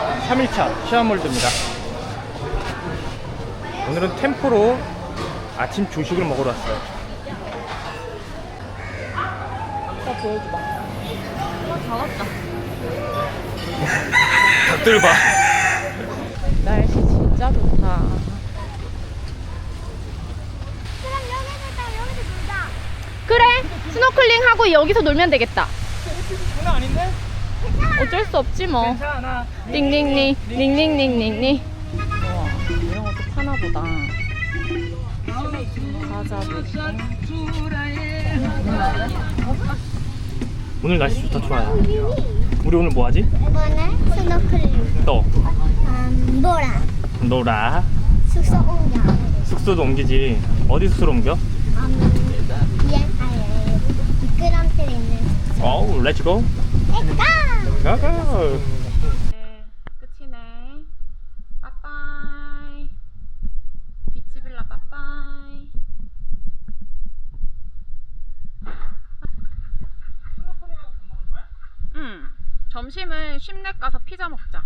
우리는 오늘 3일차 시아몰드입니다. 오늘은 템포로 아침 조식을 먹으러 왔어요. 나 보여줘봐. 와, 다 왔다. 닭들 봐. 날씨 진짜 좋다. 그럼 여기서 여기서 놀자. 그래, 스노클링 하고 여기서 놀면 되겠다. 장난 아닌데? 어쩔 수 없지 뭐. 괜찮아. 링링링, 링링링링링. 우와, 이런 것도 파나 보다. 있고. 오늘 날씨 좋다 좋아요. 우리 오늘 뭐 하지? 이거는 스노클링. 또 음, 노라. 놀아. 숙소 옮겨. 숙소도 옮기지. 어디 숙소로 옮겨? 음, 위에 아예 미끄럼틀 있는 숙소. 어우, 렛츠고. 가! 가가. 네, 끝이네. 빠빠이. 비치빌라 빠빠이. 응. 점심은 쉼넷 가서 피자 먹자.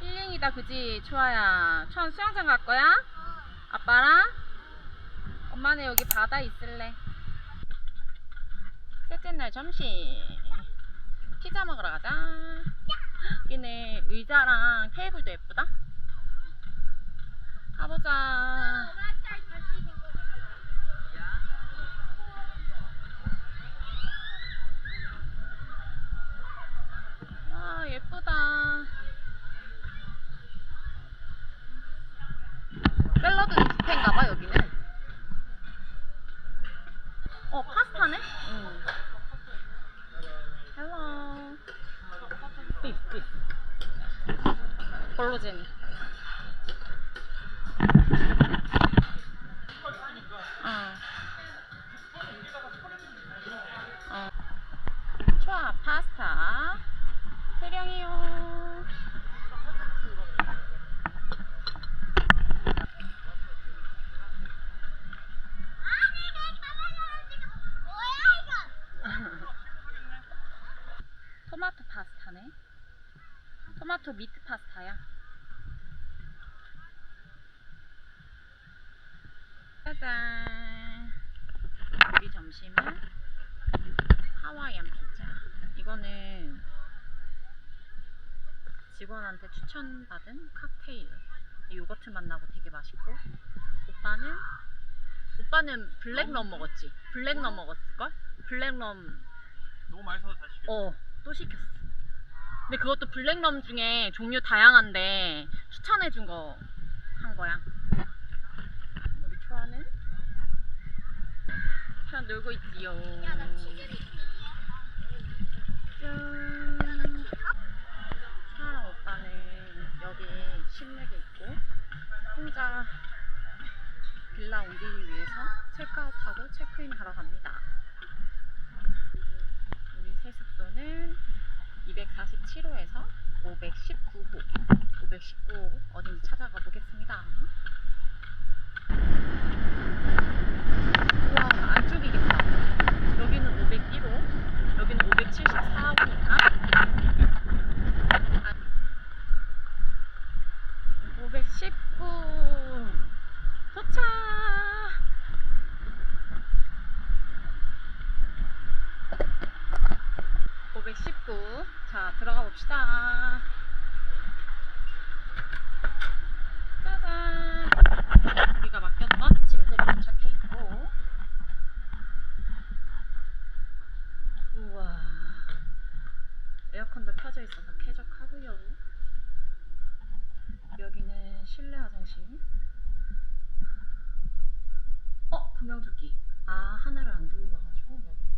힐링이다, 그지? 초아야. 초아 수영장 갈 거야? 아빠랑? 엄마는 여기 바다 있을래. 셋째 날 점심. 피자 먹으러 가자. 여기는 의자랑 테이블도 예쁘다. 가보자. 아, 예쁘다. 샐러드 뷔페인가봐, 여기는. 어, 파스타네? 응. 헬로. 비프, 비프. 볼로제니. 어. 어. 좋아, 파스타. 대량이요. 토마토 파스타네. 토마토 미트 파스타야. 짜잔. 우리 점심은 하와이안 피자. 이거는 직원한테 추천받은 칵테일. 요거트 맛 나고 되게 맛있고. 오빠는 오빠는 블랙럼 먹었지. 블랙럼 먹었을걸? 블랙럼 너무 맛있어서 다시. 어, 또 시켰어. 근데 그것도 블랙럼 중에 종류 다양한데 추천해준 거 한 거야. 우리 초아는? 초아 놀고 있지요. 짠. 초아랑 오빠는 여기 실내에 있고 혼자 빌라 옮기기 위해서 체크아웃하고 체크인 하러 갑니다. 우리 새 숙소는 247호에서 519호, 519호 어딘지 찾아가 보겠습니다. 우와, 안쪽이 깊다. 여기는 501호, 여기는 574호니까. 519 도착! 519. 자, 들어가 봅시다. 짜잔. 우리가 맡겼던 짐들이 도착해 있고. 우와. 켜져 있어서 쾌적하고요. 여기는 실내 화장실. 어, 구명조끼. 아, 하나를 안 들고 가가지고 여기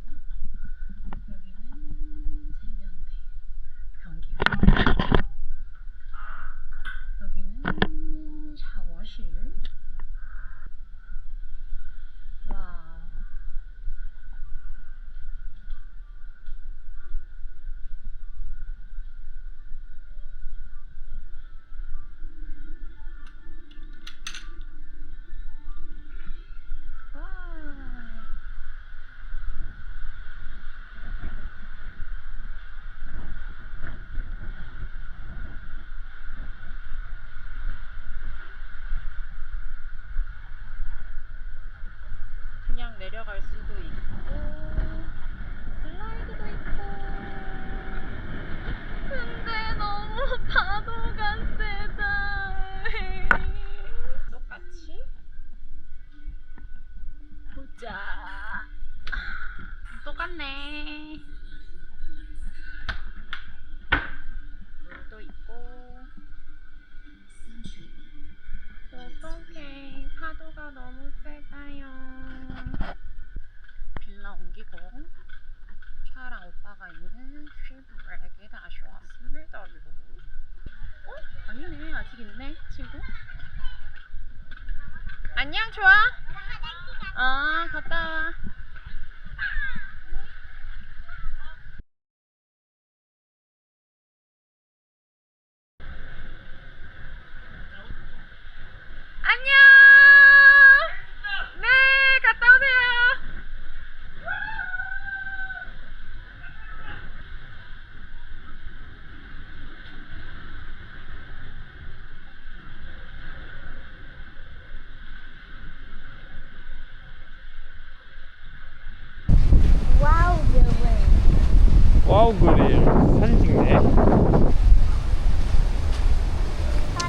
와우 그릴 사진 찍네.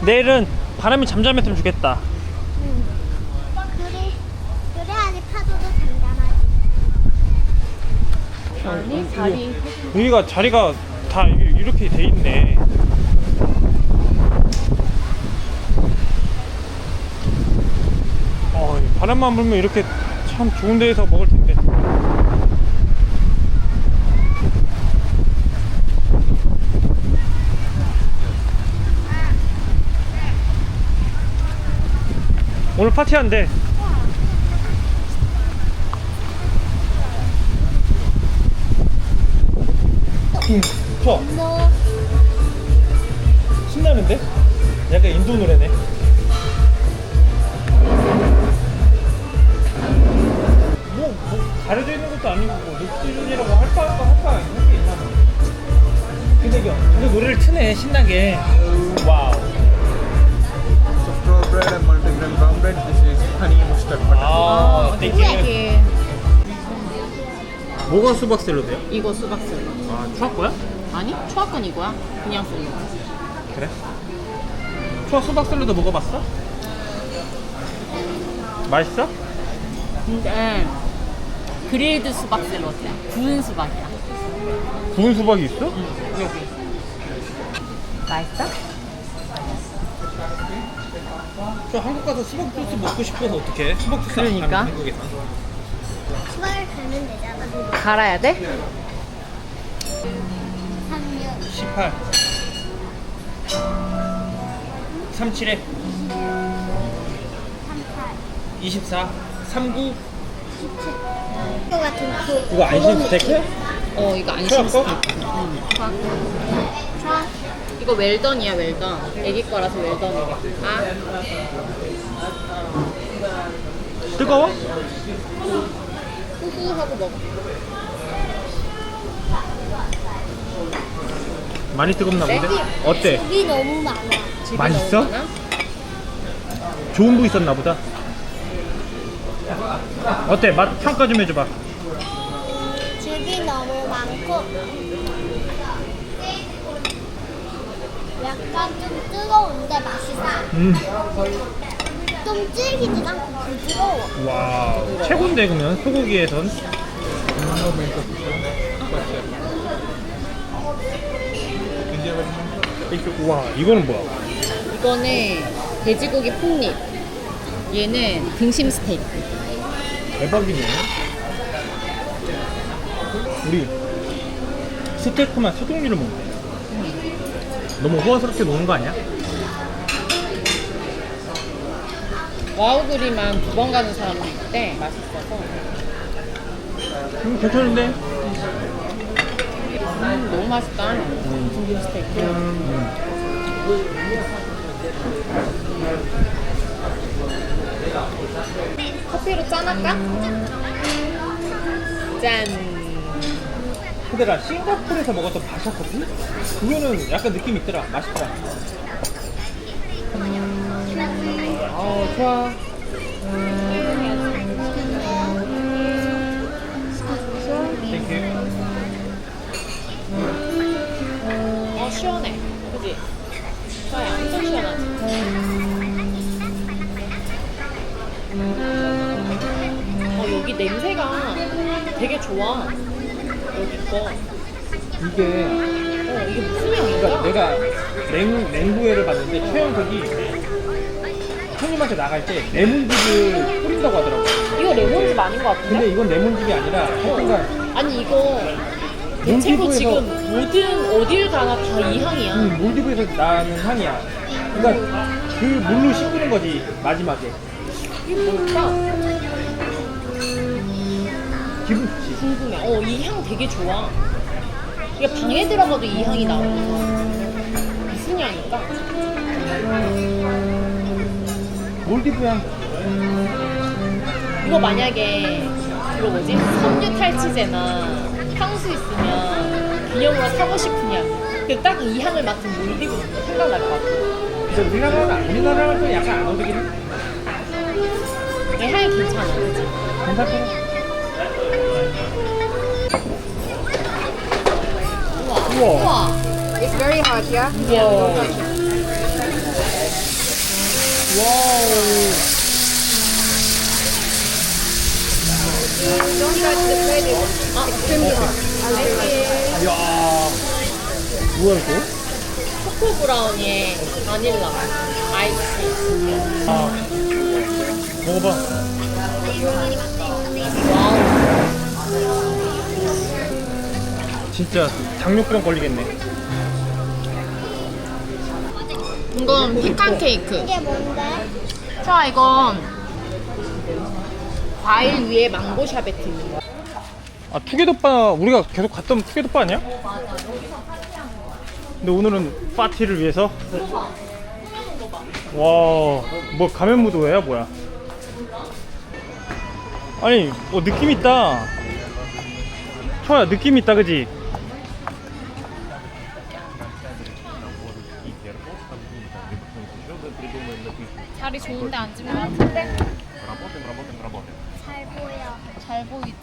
내일은 바람이 잠잠했으면 좋겠다. 그래. 그래야지 파도도 잠잠하지. 아니, 자리. 여기가 자리가 다 이- 이렇게 돼 있네. 어, 이 바람만 불면 이렇게 참 좋은 데에서 먹을 텐데 오늘 파티한대 음, 좋아 너 신나는데? 약간 인도 노래네. 뭐, 뭐 가려져 있는 것도 아니고 뭐 녹지준이라고 할까 할까 할까 할게 있나 봐. 근데 이거 노래를 트네 신나게. 와우. 뭐가 수박 샐러드야? 이거 수박 샐러드. 아, 추악 거야? 아니, 초합건 이거야. 그냥 샐러드. 그래? 추악 수박 샐러드 먹어봤어? 맛있어? 근데 그릴드 수박 샐러드야. 구운 수박이야. 구운 수박이 있어? 여기. 맛있어? 저 한국 가서 수박 주스 먹고 싶어서 어떡해? 수박 주스 그러니까. 한국에서. 수박을 갈면 되잖아. 갈아야 돼? 3년 18 37에 38 24 39 이거 같은 그 이거 안심 스테이크? 어, 이거 안심 거? 이거 웰던이야, 웰던. 애기 거라서 웰던이래. 아, 뜨거워? 후후하고 먹어. 많이 뜨겁나 본데? 어때? 집이 너무 많아. 집이 맛있어? 너무 많아? 좋은 부 있었나 보다 어때? 맛 평가 좀 해줘봐 집이 너무 많고 약간 좀 뜨거운데 맛있어. 음. 좀 질기지 않고 부드러워. 와 최고인데 그러면 소고기에선 와 이거는 뭐야? 이거는 돼지고기 폭립. 얘는 등심 스테이크. 대박이네 우리 스테이크만 세 종류를 먹네 너무 호화스럽게 노는 거 아니야? 와우그리만 두 번 가는 사람도 있대. 맛있어서. 음, 괜찮은데? 음, 너무 맛있다. 등심 스테이크. 커피로 짠할까? 짠. 근데 나 싱가포르에서 먹었던 바샤 커피? 그거는 약간 느낌 있더라 맛있더라 아 좋아 어 시원해. 그지? 저야 엄청 시원하지. 어 여기 냄새가 되게 좋아. 여기 거. 이게 어 이게 무슨 향이야? 그러니까 내가 냉, 냉부회를 봤는데 최영석이 손님한테 나갈 때 레몬즙을 뿌린다고 하더라고 이거 레몬즙 아닌 것 같은데? 근데 이건 레몬즙이 아니라 하여튼간 아니 이거 대체로 몰디브에서- 지금 모든 어딜 가나 다 이 향이야. 음, 몰디브에서 나는 향이야 그러니까 그 물로 씻는 거지 마지막에 이게 뭘까? 기분 좋지. 궁금해. 어, 이 향 되게 좋아. 이게 방에 들어가도 이 향이 나오는 무슨 향일까? 몰디브 향. 이거 만약에 이거 뭐지? 섬유 탈취제나 향수 있으면 기념으로 사고 싶은 향. 그딱 이 향을 맡은 몰디브 생각날 것 같아. 근데 우리나라는 우리나라는 좀 약간 안 어울리긴 해. 이 향이 괜찮아, 그치? 괜찮긴 해. 우와. 우와. It's very hot, yeah? 우와. Don't. 이야. 뭐야 이거? 초코 브라우니에 바닐라 아이스. 아. 먹어봐. 와우. 진짜 당뇨병 걸리겠네. 이건 피칸 케이크. 이게 뭔데? 자, 이건 과일 위에 망고 샤베트 있는 거. 아 투게더바 우리가 계속 갔던 투게더바 아니야? 근데 오늘은 파티를 위해서 와뭐 가면 무도회야 뭐야? 아니 뭐 느낌 있다. 초야 느낌 있다 그지? 앉으면 같은데? 잘 보여. 잘 보이지?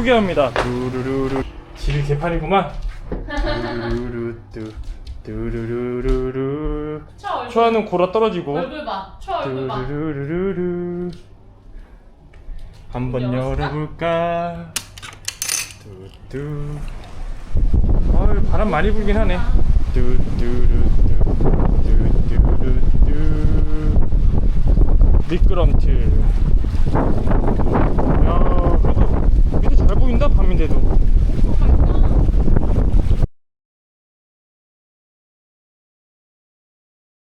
소개합니다. 두루루루 집이 개판이구만. 두루루뚜 두루루루루 초아는 골아 떨어지고 얼굴 봐. 초 얼굴 봐. 두루루루루 한번 열어볼까? 뚜뚜 아유 바람 많이 불긴 하네. 뚜뚜루뚜 뚜뚜루뚜 미끄럼틀. 야 그래도 밑에 잘 보인다 밤인데도. 어,